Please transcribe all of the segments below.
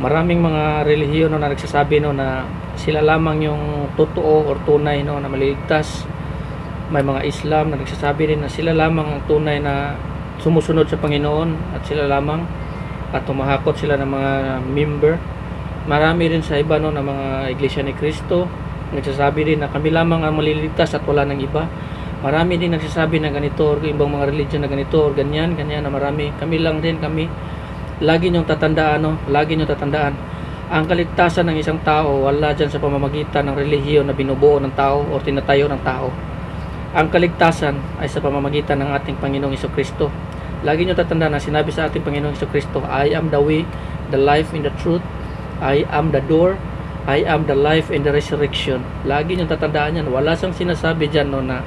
maraming mga relihiyon no, na nagsasabi no, na sila lamang yung totoo or tunay no, na maliligtas. May mga Islam na nagsasabi rin na sila lamang ang tunay na sumusunod sa Panginoon at sila lamang at tumahakot sila ng mga member. Marami rin sa iba no, na mga iglesia ni Kristo nagsasabi rin na kami lamang ang maliligtas at wala ng iba. Marami din nagsasabi na ganito or ibang mga religion na ganito or ganyan, ganyan na marami. Kami lang din kami lagi niyong tatandaan, no? lagi niyong tatandaan, ang kaligtasan ng isang tao wala dyan sa pamamagitan ng relihiyon na binubuo ng tao o tinatayo ng tao. Ang kaligtasan ay sa pamamagitan ng ating Panginoong Iso Kristo. Lagi niyo tatandaan na sinabi sa ating Panginoong Iso Kristo, I am the way, the life, and the truth. I am the door. I am the life and the resurrection. Lagi niyo tatandaan yan. Wala siyang sinasabi dyan no, na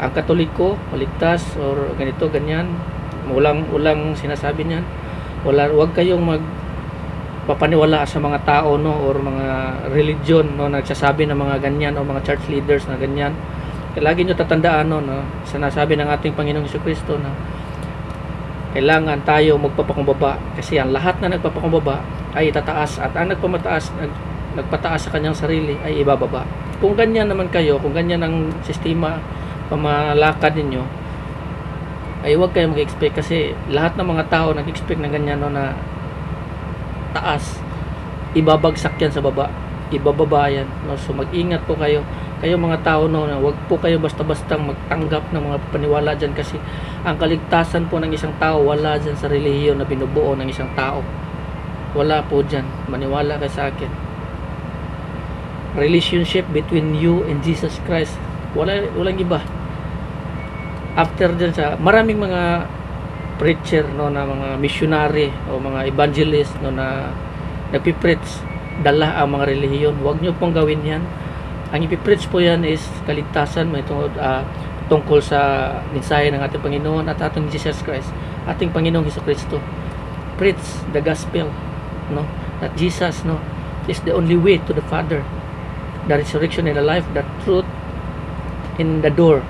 ang katoliko, maligtas, or ganito, ganyan. Walang, walang sinasabi niyan wala wag kayong mag papaniwala sa mga tao no or mga religion no nagsasabi ng mga ganyan o mga church leaders na ganyan. Kaya lagi nyo tatandaan no, no sinasabi ng ating Panginoong Kristo na kailangan tayo magpapakumbaba kasi ang lahat na nagpapakumbaba ay tataas at ang nagpamataas nag, nagpataas sa kanyang sarili ay ibababa. Kung ganyan naman kayo kung ganyan ang sistema pamalakad ninyo ay huwag kayong mag-expect kasi lahat ng mga tao nag-expect na ganyan no, na taas. Ibabagsak yan sa baba. Ibababa yan no? so mag-ingat po kayo. Kayo mga tao no, na huwag po kayo basta-bastang magtanggap ng mga paniwala dyan kasi ang kaligtasan po ng isang tao wala dyan sa relihiyon na binubuo ng isang tao. Wala po dyan. Maniwala kayo sa akin. Relationship between you and Jesus Christ. Wala walang iba after dyan sa maraming mga preacher no na mga missionary o mga evangelist no na nagpipreach dala ang mga relihiyon. Huwag nyo pong gawin yan. Ang ipipreach po yan is kaligtasan may tungkol, ah, tungkol sa mensahe ng ating Panginoon at ating Jesus Christ. Ating Panginoong Hesus Kristo. Preach the gospel no? That Jesus no is the only way to the Father. The resurrection and the life the truth in the door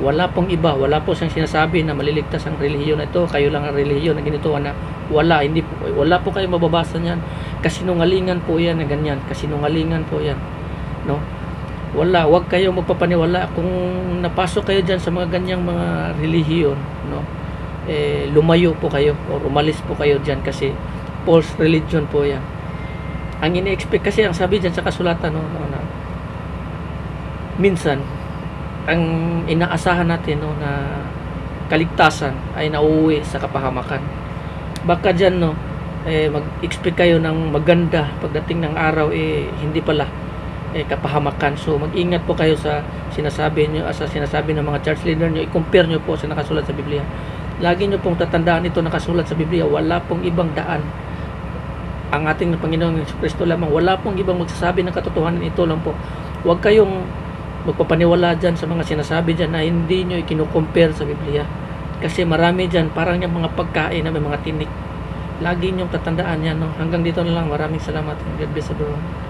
wala pong iba, wala po siyang sinasabi na maliligtas ang relihiyon na ito, kayo lang ang relihiyon na ganito na wala, hindi po, wala po kayo mababasa niyan. Kasinungalingan po yan na ganyan, kasinungalingan po yan. No? Wala, wag kayo magpapaniwala kung napasok kayo diyan sa mga ganyang mga relihiyon, no? Eh lumayo po kayo or umalis po kayo diyan kasi false religion po yan. Ang ini-expect kasi ang sabi diyan sa kasulatan no, no na minsan ang inaasahan natin no, na kaligtasan ay nauuwi sa kapahamakan. Baka dyan, no, eh, mag-expect kayo ng maganda pagdating ng araw, eh, hindi pala eh, kapahamakan. So, mag-ingat po kayo sa sinasabi nyo, sa sinasabi ng mga church leader nyo, i-compare nyo po sa nakasulat sa Biblia. Lagi nyo pong tatandaan ito nakasulat sa Biblia, wala pong ibang daan. Ang ating Panginoong Kristo lamang, wala pong ibang magsasabi ng katotohanan ito lang po. Huwag kayong magpapaniwala dyan sa mga sinasabi dyan na hindi nyo ikinukompare sa Biblia. Kasi marami dyan, parang yung mga pagkain na may mga tinik. Lagi nyong tatandaan yan. No? Hanggang dito na lang. Maraming salamat. God bless everyone.